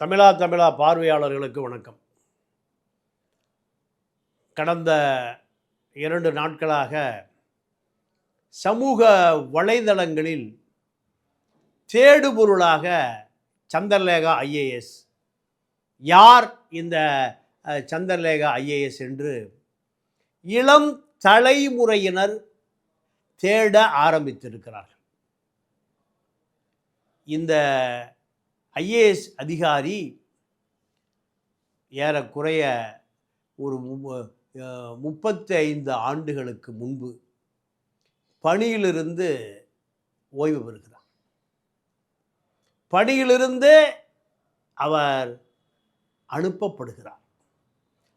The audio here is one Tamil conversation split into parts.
தமிழா தமிழா பார்வையாளர்களுக்கு வணக்கம். கடந்த இரண்டு நாட்களாக சமூக வலைதளங்களில் தேடுபொருளாக சந்திரலேகா ஐஏஎஸ் யார் இந்த சந்திரலேகா ஐஏஎஸ் என்று இளம் தலைமுறையினர் தேட ஆரம்பித்திருக்கிறார்கள். இந்த ஐஏஎஸ் அதிகாரி ஏறக்குறைய ஒரு முப்பத்தி ஐந்து ஆண்டுகளுக்கு முன்பு பணியிலிருந்து ஓய்வு பெறுகிறார். பணியிலிருந்து அவர் அனுப்பப்படுகிறார்.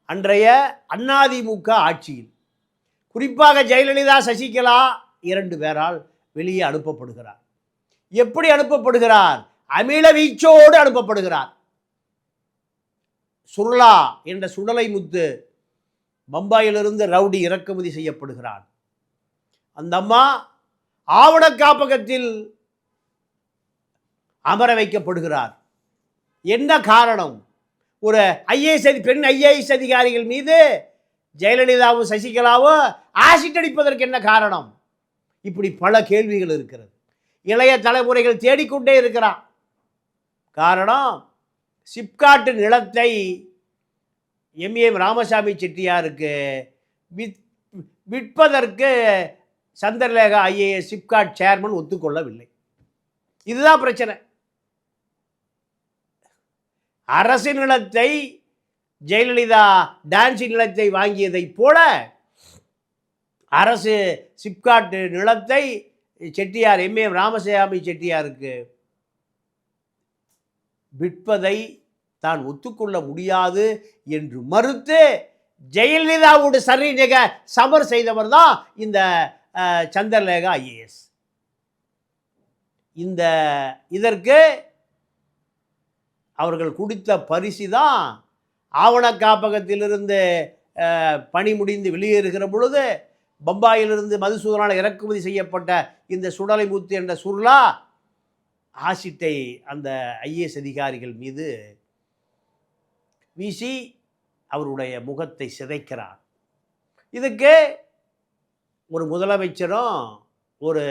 அன்றைய அதிமுக ஆட்சியில் குறிப்பாக ஜெயலலிதா சசிகலா இரண்டு பேரால் வெளியே அனுப்பப்படுகிறார். எப்படி அனுப்பப்படுகிறார்? அமில வீச்சோடு அனுப்பப்படுகிறார். சுருளா என்ற சுடலை முத்து பம்பாயிலிருந்து ரவுடி இறக்குமதி செய்யப்படுகிறான். அந்த அம்மா ஆவண காப்பகத்தில் அமர வைக்கப்படுகிறார். என்ன காரணம்? ஒரு ஐஏஎஸ் அதி பெண் ஐஏஎஸ் அதிகாரிகள் மீது ஜெயலலிதாவும் சசிகலாவும் ஆசிட் அடிப்பதற்கு என்ன காரணம்? இப்படி பல கேள்விகள் இருக்கிறது. இளைய தலைமுறைகள் தேடிக்கொண்டே இருக்கிறான். காரணம் சிப்காட்டு நிலத்தை எம்ஏஎம் ராமசாமி செட்டியாருக்கு வித் விற்பதற்கு சந்திரலேகா ஐஏஎஸ் சிப்காட் சேர்மன் ஒத்துக்கொள்ளவில்லை. இதுதான் பிரச்சனை. அரசு நிலத்தை ஜெயலலிதா டான்சி நிலத்தை வாங்கியதைப் போல அரசு சிப்காட் நிலத்தை செட்டியார் எம்ஏஎம் ராமசாமி செட்டியாருக்கு விற்பதை தான் ஒத்துக்கொள்ள முடியாது என்று மறுத்து ஜெயலலிதாவோடு சரிநிக சமர் செய்தவர் தான் இந்த சந்திரலேகா ஐஏஎஸ். இந்த இதற்கு அவர்கள் கொடுத்த பரிசு தான் ஆவண காப்பகத்திலிருந்து பணி முடிந்து வெளியேறுகிற பொழுது பம்பாயிலிருந்து மதுசூதனால் இறக்குமதி செய்யப்பட்ட இந்த சுடலை முத்து என்ற சுருளா ஆசிட்டை அந்த ஐஏஎஸ் அதிகாரிகள் மீது வீசி அவருடைய முகத்தை சிதைக்கிறார். இதுக்கு ஒரு முதலமைச்சரும் ஒரு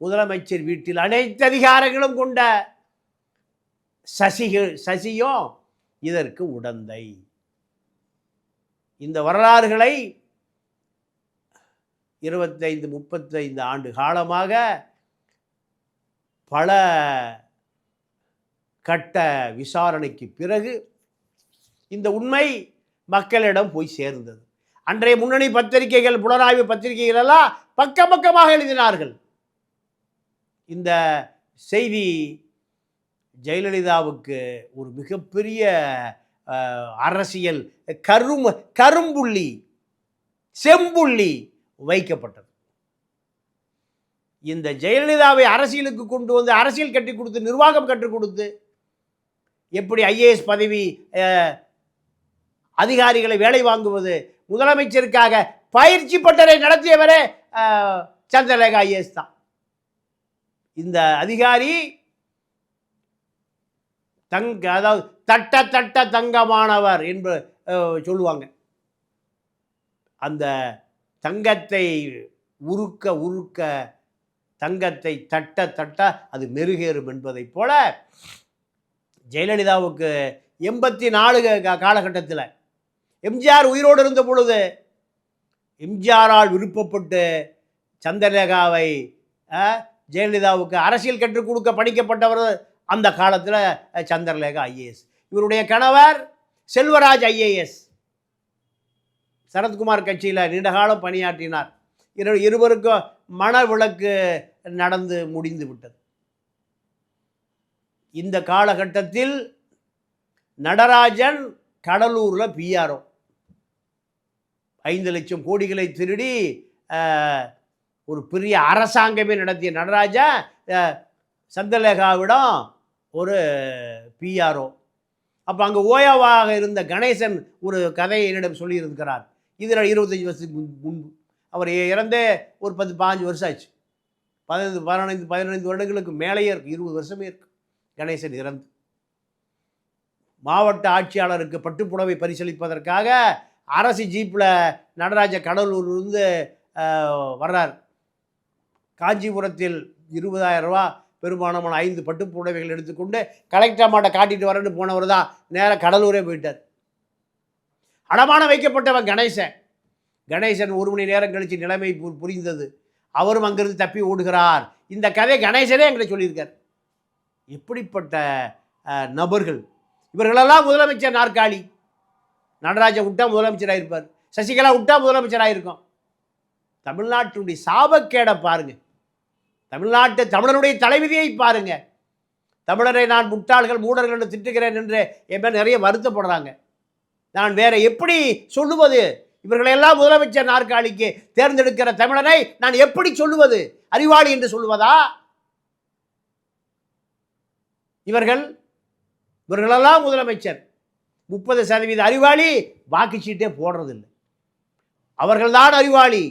முதலமைச்சர் வீட்டில் அனைத்து அதிகாரங்களும் கொண்ட சசிகள் சசியும் இதற்கு உடந்தை. இந்த வரலாறுகளை இருபத்தைந்து முப்பத்தைந்து ஆண்டு காலமாக பல கட்ட விசாரணைக்கு பிறகு இந்த உண்மை மக்களிடம் போய் சேர்ந்தது. அன்றைய முன்னணி பத்திரிகைகள் புலனாய்வு பத்திரிகைகள் எல்லாம் பக்கம் பக்கமாக எழுதினார்கள். இந்த செய்தி ஜெயலலிதாவுக்கு ஒரு மிகப்பெரிய அரசியல் கரும் கரும்புள்ளி செம்புள்ளி வைக்கப்பட்டது. இந்த ஜெயலலிதாவை அரசியலுக்கு கொண்டு வந்து அரசியல் கட்டி கொடுத்து நிர்வாகம் கற்றுக் கொடுத்து எப்படி ஐஏஎஸ் பதவி அதிகாரிகளை வேலை வாங்குவது முதலமைச்சருக்காக பயிற்சி பட்டறை நடத்தியவரே சந்திரலேகா ஐஏஎஸ் தான். இந்த அதிகாரி தங்க அதாவது தட்ட தட்ட தங்கமானவர் என்று சொல்லுவாங்க. அந்த தங்கத்தை உருக்க உருக்க தங்கத்தை தட்ட தட்ட அது மெருகேறும் என்பதைப் போல ஜெயலலிதாவுக்கு எண்பத்தி நாலு காலகட்டத்தில் எம்ஜிஆர் உயிரோடு இருந்த பொழுது எம்ஜிஆரால் விருப்பப்பட்டு சந்திரலேகாவை ஜெயலலிதாவுக்கு அரசியல் கற்றுக் கொடுக்க பணிக்கப்பட்டவர் அந்த காலத்தில் சந்திரலேகா ஐஏஎஸ். இவருடைய கணவர் செல்வராஜ் ஐஏஎஸ். சரத்குமார் கட்சியில் நீண்டகாலம் பணியாற்றினார். இரு இருவருக்கும் மனவிளக்கு நடந்து முடிந்து விட்டது. இந்த காலகட்டத்தில் நடராஜன் கடலூரில் பிஆர்ஓ ஐந்து லட்சம் கோடிகளை திருடி ஒரு பெரிய அரசாங்கமே நடத்திய நடராஜா சந்திரலேகாவிடம் ஒரு பிஆர்ஓ அப்போ அங்கே ஓயாவாக இருந்த கணேசன் ஒரு கதையை என்னிடம் சொல்லியிருக்கிறார். இதில் இருபத்தஞ்சி வருஷத்துக்கு முன்பு. அவர் இறந்தே ஒரு பத்து பாஞ்சு வருஷம் ஆச்சு. பதினைந்து பதினைந்து பதினைந்து வருடங்களுக்கு மேலேயே இருக்கு. இருபது வருஷமே இருக்கு. கணேசன் இறந்து. மாவட்ட ஆட்சியாளருக்கு பட்டுப்புடவை பரிசளிப்பதற்காக அரசு ஜீப்பில் நடராஜ கடலூர்லேருந்து வர்றார். காஞ்சிபுரத்தில் இருபதாயிரம் ரூபா பெரும்பாலான ஐந்து பட்டுப்புடவைகள் எடுத்துக்கொண்டு கலெக்டர் மாட்ட காட்டிட்டு வரேன்னு போனவர் தான் நேராக கடலூரே போயிட்டார். அடமானம் வைக்கப்பட்டவன் கணேசன். கணேசன் ஒரு மணி நேரம் கழித்து நிலைமை பு- புரிந்தது. அவரும் அங்கிருந்து தப்பி ஓடுகிறார். இந்த கதை கணேசனே எங்களை சொல்லியிருக்கார். எப்படிப்பட்ட நபர்கள்? இவர்களெல்லாம் முதலமைச்சர் நாற்காலி. நடராஜன் விட்டா முதலமைச்சராக இருப்பார் சசிகலா விட்டா முதலமைச்சராக இருக்கும் தமிழ்நாட்டினுடைய சாபக்கேடை பாருங்கள் தமிழ்நாட்டு தமிழனுடைய தலைவிதியை பாருங்கள் தமிழரை நான் முட்டாள்கள் மூடர்கள் என்று திட்டுகிறேன் என்று என் நிறைய வருத்தப்படுறாங்க. நான் வேற எப்படி சொல்லுவது? இவர்களையெல்லாம் முதலமைச்சர் நாற்காலிக்கு தேர்ந்தெடுக்கிற தமிழனை நான் எப்படி சொல்லுவது? அறிவாளி என்று சொல்லுவதா? இவர்கள் இவர்களெல்லாம் முதலமைச்சர். முப்பது சதவீத அறிவாளி வாக்குச்சீட்டே போடுறதில்லை. அவர்கள்தான் அறிவாளி.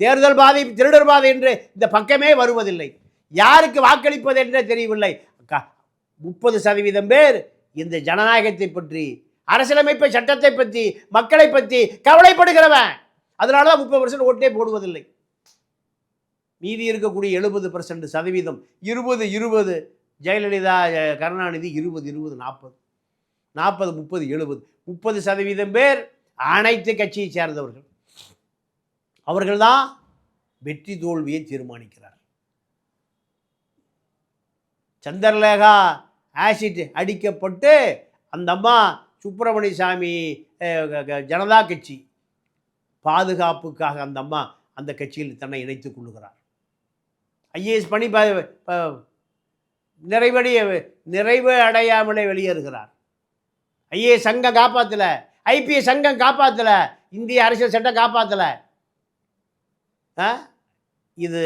தேர்தல் பாதை திருடர் பாதை என்று இந்த பக்கமே வருவதில்லை. யாருக்கு வாக்களிப்பது என்றே தெரியவில்லை. முப்பது சதவீதம் பேர் இந்த ஜனநாயகத்தை பற்றி அரசியலமைப்பை சட்டத்தை பற்றி மக்களை பற்றி கவலைப்படுகிறவன். அதனால தான் முப்பது பர்சன்ட் ஓட்டே போடுவதில்லை. மீதி இருக்கக்கூடிய எழுபது பர்சன்ட் சதவீதம் இருபது இருபது ஜெயலலிதா கருணாநிதி இருபது இருபது நாற்பது. நாற்பது முப்பது எழுபது. முப்பது சதவீதம் பேர் அனைத்து கட்சியை சேர்ந்தவர்கள். அவர்கள்தான் வெற்றி தோல்வியை தீர்மானிக்கிறார். சந்திரலேகா ஆசிட் அடிக்கப்பட்டு அந்த அம்மா சுப்பிரமணிய சாமி க- ஜனதா கட்சி பாதுகாப்புக்காக அந்த அம்மா அந்த கட்சியில் தன்னை இணைத்துக் கொள்ளுகிறார். ஐஏஎஸ் பணி ப- நிறைவடைய நிறைவு அடையாமலே வெளியேறுகிறார். ஐஏஎஸ் சங்கம் காப்பாற்றல ஐபிஎஸ் சங்கம் காப்பாற்றல இந்திய அரசியல் சட்டம் காப்பாற்றல ஆ? இது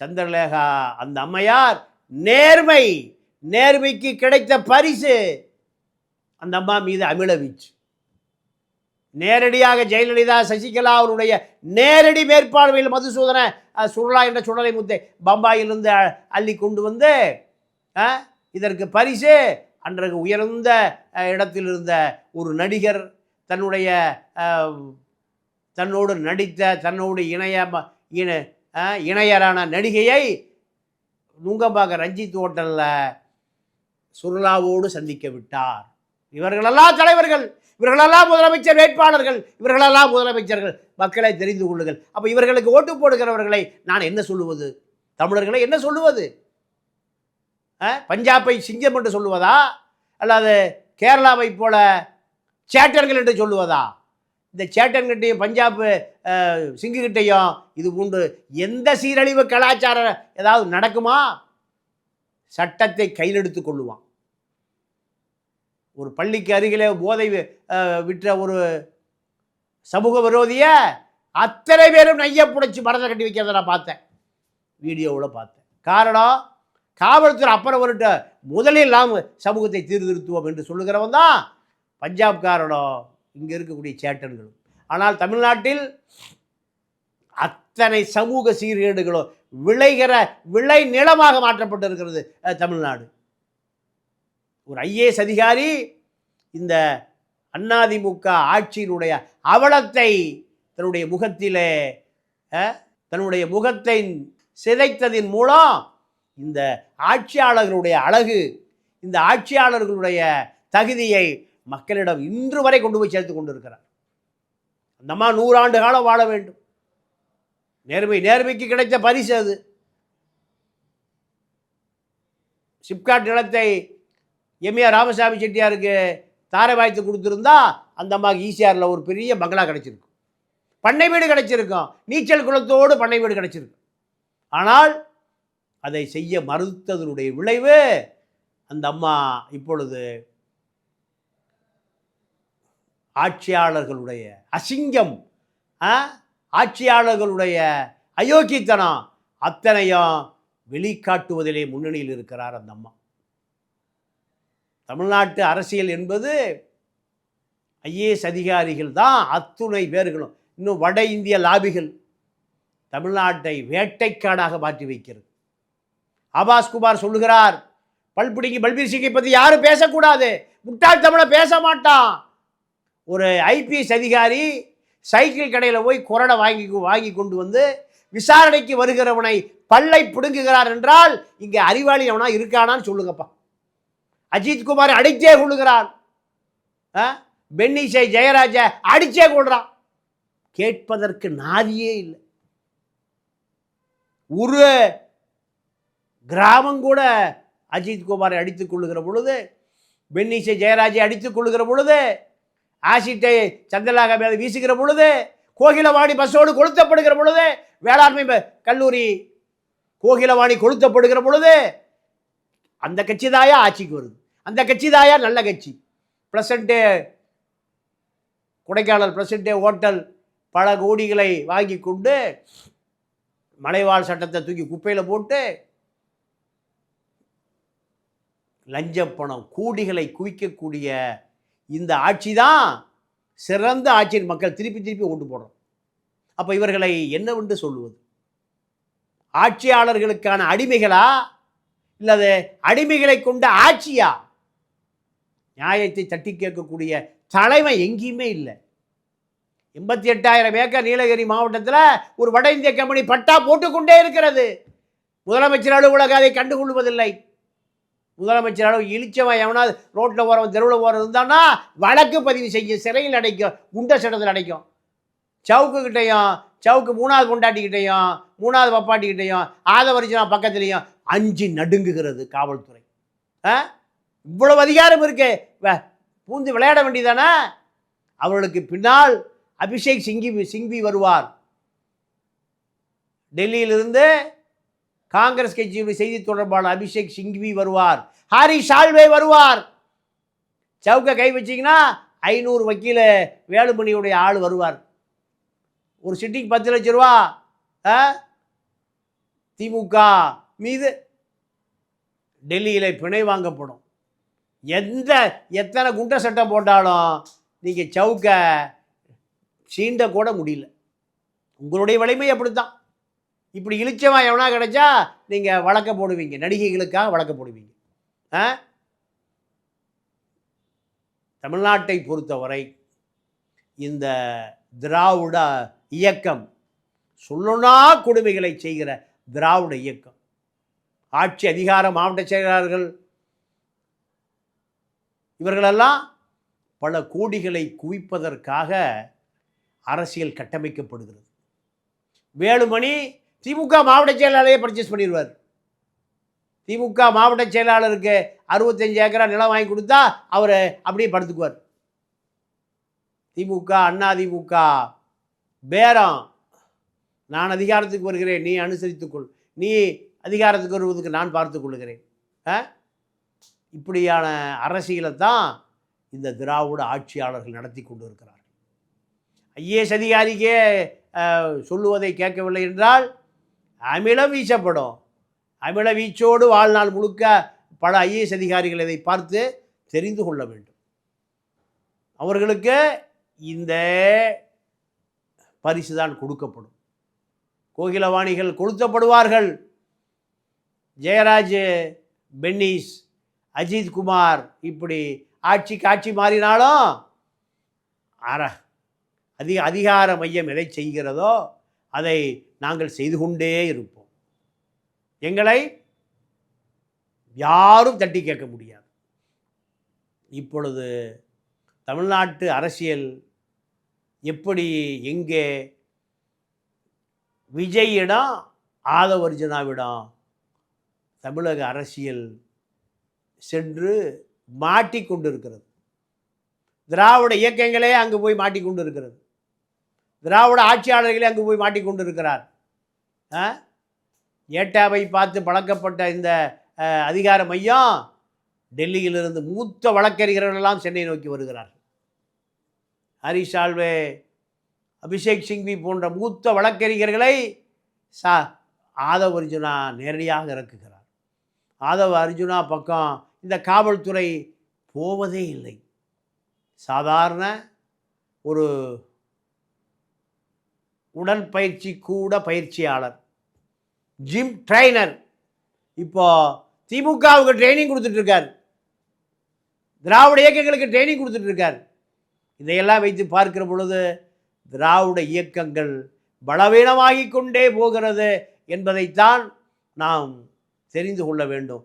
சந்திரலேகா அந்த அம்மையார் நேர்மை நேர்மைக்கு கிடைத்த பரிசு. அந்த அம்மா மீது அமில வீச்சு. நேரடியாக ஜெயலலிதா சசிகலா அவருடைய நேரடி மேற்பார்வையில் மதுசூதன சுருளா என்ற சுடலை முத்தை பம்பாயிலிருந்து அள்ளி கொண்டு வந்து இதற்கு பரிசு. அன்றைக்கு உயர்ந்த இடத்தில் இருந்த ஒரு நடிகர் தன்னுடைய தன்னோடு நடித்த தன்னோடு இணைய இணை இணையரான நடிகையை நுங்கம்பாக ரஞ்சித் ஹோட்டலில் சுருளாவோடு சந்திக்க விட்டார். இவர்களெல்லாம் தலைவர்கள் இவர்களெல்லாம் முதலமைச்சர் வேட்பாளர்கள் இவர்களெல்லாம் முதலமைச்சர்கள். மக்களை தெரிந்து கொள்ளுங்கள். அப்போ இவர்களுக்கு ஓட்டு போடுகிறவர்களை நான் என்ன சொல்லுவது? தமிழர்களை என்ன சொல்லுவது? பஞ்சாபை சிங்கம் என்று சொல்லுவதா? அல்லது கேரளாவை போல சேட்டர்கள் என்று சொல்லுவதா? இந்த சேட்டன்கிட்டையும் பஞ்சாப் சிங்குகிட்டையும் இது போன்று எந்த சீரழிவு கலாச்சாரம் ஏதாவது நடக்குமா? சட்டத்தை கையிலெடுத்து கொள்ளுவான். ஒரு பள்ளிக்கு அருகிலே போதை விற்ற ஒரு சமூக விரோதிய அத்தனை பேரும் நைய புடைச்சி மரத்தை கட்டி வைக்கிறத நான் பார்த்தேன். வீடியோவில் பார்த்தேன். காரணம் காவல்துறை அப்புறம் வருட்ட முதலில் நாம் சமூகத்தை சீர்திருத்துவோம் என்று சொல்லுகிறவன் தான் பஞ்சாப்காரனோ இங்கே இருக்கக்கூடிய சேட்டன்களும். ஆனால் தமிழ்நாட்டில் அத்தனை சமூக சீர்கேடுகளும் விளைகிற விளை நிலமாக மாற்றப்பட்டிருக்கிறது இருக்கிறது தமிழ்நாடு. ஒரு ஐஏஎஸ் அதிகாரி இந்த அதிமுக ஆட்சியினுடைய அவலத்தை தன்னுடைய முகத்திலே தன்னுடைய முகத்தை சிதைத்ததின் மூலம் இந்த ஆட்சியாளர்களுடைய அழகு இந்த ஆட்சியாளர்களுடைய தகுதியை மக்களிடம் இன்று வரை கொண்டு போய் சேர்த்து கொண்டிருக்கிறார். இருக்கிறார் அம்மா நூறாண்டு காலம் வாழ வேண்டும். நேர்மை நேர்மைக்கு கிடைத்த பரிசு அது. சிப்காட் நிலத்தை எம்ஏ ராமசாமி செட்டியாருக்கு தாரை வாய்த்து கொடுத்துருந்தா அந்த அம்மாவுக்கு ஈசிஆரில் ஒரு பெரிய பங்களா கிடச்சிருக்கும். பண்ணை வீடு கிடைச்சிருக்கும். நீச்சல் குளத்தோடு பண்ணை வீடு கிடச்சிருக்கும். ஆனால் அதை செய்ய மறுத்ததனுடைய விளைவு அந்த அம்மா இப்பொழுது ஆட்சியாளர்களுடைய அசிங்கம் ஆ? ஆட்சியாளர்களுடைய அயோக்கியத்தனம் அத்தனையும் வெளிக்காட்டுவதிலே முன்னணியில் இருக்கிறார் அந்த அம்மா. தமிழ்நாட்டு அரசியல் என்பது ஐஏஎஸ் அதிகாரிகள் தான் அத்துணை பேர்களும். இன்னும் வட இந்திய லாபிகள் தமிழ்நாட்டை வேட்டைக்காடாக மாற்றி வைக்கிறது. ஆபாஸ் குமார் சொல்லுகிறார் பல்பிடிங்கி பல்பீர் சிங்கை பற்றி யாரும் பேசக்கூடாது. முட்டாள் தமிழை பேச மாட்டான். ஒரு ஐபிஎஸ் அதிகாரி சைக்கிள் கடையில் போய் கொரடை வாங்கி வாங்கி கொண்டு வந்து விசாரணைக்கு வருகிறவனை பல்லை பிடுங்குகிறார் என்றால் இங்கே அறிவாளி அவனா இருக்கானான்னு சொல்லுங்கப்பா. அஜித் குமார் அடிச்சே கொள்ளுகிறான். ஆ? பென்னிசை ஜெயராஜ அடிச்சே கொள்றான். கேட்பதற்கு நாதியே இல்லை. ஒரு கிராமம் கூட அஜித் குமாரை அடித்துக் கொள்ளுகிற பொழுது பென்னிசை ஜெயராஜை அடித்துக் கொள்ளுகிற பொழுது ஆசிட்டை சந்திரலாக மேலே வீசுகிற பொழுது கோகிலவாணி பஸ்ஸோடு கொளுத்தப்படுகிற பொழுது வேளாண்மை கல்லூரி கோகிலவாணி கொளுத்தப்படுகிற பொழுது அந்த கட்சி தாயா ஆட்சிக்கு வருது. அந்த கட்சி தாயா நல்ல கட்சி. ப்ளசண்ட்டு கொடைக்கானல் ப்ளசண்ட்டு ஹோட்டல் பல கோடிகளை வாங்கி கொண்டு மலைவாழ் சட்டத்தை தூக்கி குப்பையில் போட்டு லஞ்சப்பணம் கூடிகளை குவிக்கக்கூடிய இந்த ஆட்சி தான் சிறந்த ஆட்சியின் மக்கள் திருப்பி திருப்பி ஓட்டு போடுறோம். அப்போ இவர்களை என்னவென்று சொல்லுவது? ஆட்சியாளர்களுக்கான அடிமைகளா? இல்லது அடிமைகளை கொண்ட ஆட்சியா? நியாயத்தை தட்டி கேட்கக்கூடிய தலைமை எங்கேயுமே இல்லை. எண்பத்தி எட்டாயிரம் ஏக்கர் நீலகிரி மாவட்டத்தில் ஒரு வட இந்திய கம்பெனி பட்டா போட்டுக்கொண்டே இருக்கிறது. முதலமைச்சர் அலுவலக அதை கண்டுகொள்வதில்லை. முதலமைச்சர் அளவு இழிச்சவன் எவனாவது ரோட்டில் ஓரம் தெருவில் ஓரம் இருந்தான்னா வழக்கு பதிவு செய்யும் சிறையில் அடைக்கும் குண்ட சட்டத்தில் அடைக்கும். சவுக்கு கிட்டையும் சவுக்கு மூணாவது பொண்டாட்டிக்கிட்டையும் மூணாவது பப்பாட்டிக்கிட்டையும் ஆதவரிச்சனா பக்கத்துலேயும் அஞ்சு நடுங்குகிறது காவல்துறை. ஆ? இவ்வளவு அதிகாரம் இருக்கு. வ- பூந்து விளையாட வேண்டியதானே? அவர்களுக்கு பின்னால் அபிஷேக் சிங்கி சிங்வி வருவார். டெல்லியிலிருந்து காங்கிரஸ் கட்சியுடைய செய்தி தொடர்பாளர் அபிஷேக் சிங்வி வருவார். ஹாரி ஷால்வே வருவார். சவுக்க கை வச்சிங்கன்னா ஐநூறு வக்கீல வேலுமணியுடைய ஆள் வருவார். ஒரு சிட்டிக்கு பத்து லட்ச ரூபா ஆ? திமுக மீது டெல்லியில் பிணை வாங்கப்படும். எந்த எத்தனை குண்டை சட்டம் போட்டாலும் நீங்கள் சவுக்க சீண்ட கூட முடியல. உங்களுடைய வலிமை அப்படித்தான். இப்படி இழிச்சவன் எவனா கிடைச்சா நீங்கள் வழக்க போடுவீங்க. நடிகைகளுக்காக வழக்க போடுவீங்க. ஆ? தமிழ்நாட்டை பொறுத்தவரை இந்த திராவிட இயக்கம் சொல்லுனா கொடுமைகளை செய்கிற திராவிட இயக்கம். ஆட்சி அதிகார மாவட்ட செயலாளர்கள் இவர்களெல்லாம் பல கோடிகளை குவிப்பதற்காக அரசியல் கட்டமைக்கப்படுகிறது. வேலுமணி திமுக மாவட்ட செயலாளரையே பர்ச்சேஸ் பண்ணிடுவார். திமுக மாவட்ட செயலாளருக்கு அறுபத்தஞ்சு ஏக்கரா நிலம் வாங்கி கொடுத்தா அவர் அப்படியே படுத்துக்குவார். திமுக அண்ணா திமுக பேரம் நான் அதிகாரத்துக்கு வருகிறேன் நீ அனுசரித்துக்கொள். நீ அதிகாரத்துக்கு வருவதற்கு நான் பார்த்துக் கொள்கிறேன் ஆ? இப்படியான அரசியலை தான் இந்த திராவிட ஆட்சியாளர்கள் நடத்தி கொண்டு இருக்கிறார்கள் ஐஏஎஸ் அதிகாரிக்கே சொல்லுவதை கேட்கவில்லை என்றால் அமிலம் வீசப்படும். அமில வீச்சோடு வாழ்நாள் முழுக்க பல ஐஏஎஸ் அதிகாரிகள் இதை பார்த்து தெரிந்து கொள்ள வேண்டும். அவர்களுக்கு இந்த பரிசு தான் கொடுக்கப்படும். கோகிலவாணிகள் கொளுத்தப்படுவார்கள். ஜெயராஜ் பென்னிஸ் அஜித் குமார் இப்படி ஆட்சி காட்சி மாறினாலும் அர அதிக அதிகார மையம் எதை செய்கிறதோ அதை நாங்கள் செய்து கொண்டே இருப்போம். எங்களை யாரும் தட்டி கேட்க முடியாது. இப்பொழுது தமிழ்நாட்டு அரசியல் எப்படி எங்கே? விஜயிடம் ஆதவர்ஜனாவிடம் தமிழக அரசியல் சென்று மாட்டிக்கொண்டிருக்கிறது. திராவிட இயக்கங்களே அங்கு போய் மாட்டிக்கொண்டிருக்கிறது. திராவிட ஆட்சியாளர்களே அங்கு போய் மாட்டிக்கொண்டு இருக்கிறார் ஆ? ஏட்டாவை பார்த்து பழக்கப்பட்ட இந்த அதிகார மையம் டெல்லியிலிருந்து மூத்த வழக்கறிஞர்கள் எல்லாம் சென்னை நோக்கி வருகிறார் ஹரிஷ் சால்வே அபிஷேக் சிங்வி போன்ற மூத்த வழக்கறிஞர்களை சா ஆதவ் அர்ஜுனா நேரடியாக இறக்குகிறார். ஆதவ அர்ஜுனா பக்கம் இந்த காவல்துறை போவதே இல்லை. சாதாரண ஒரு உடற்பயிற்சி கூட பயிற்சியாளர் ஜிம் ட்ரைனர் இப்போ திமுகவுக்கு ட்ரைனிங் கொடுத்துட்ருக்கார். திராவிட இயக்கங்களுக்கு ட்ரைனிங் கொடுத்துட்ருக்கார். இதையெல்லாம் வைத்து பார்க்கிற பொழுது திராவிட இயக்கங்கள் பலவீனமாகிக் கொண்டே போகிறது என்பதைத்தான் நாம் தெரிந்து கொள்ள வேண்டும்.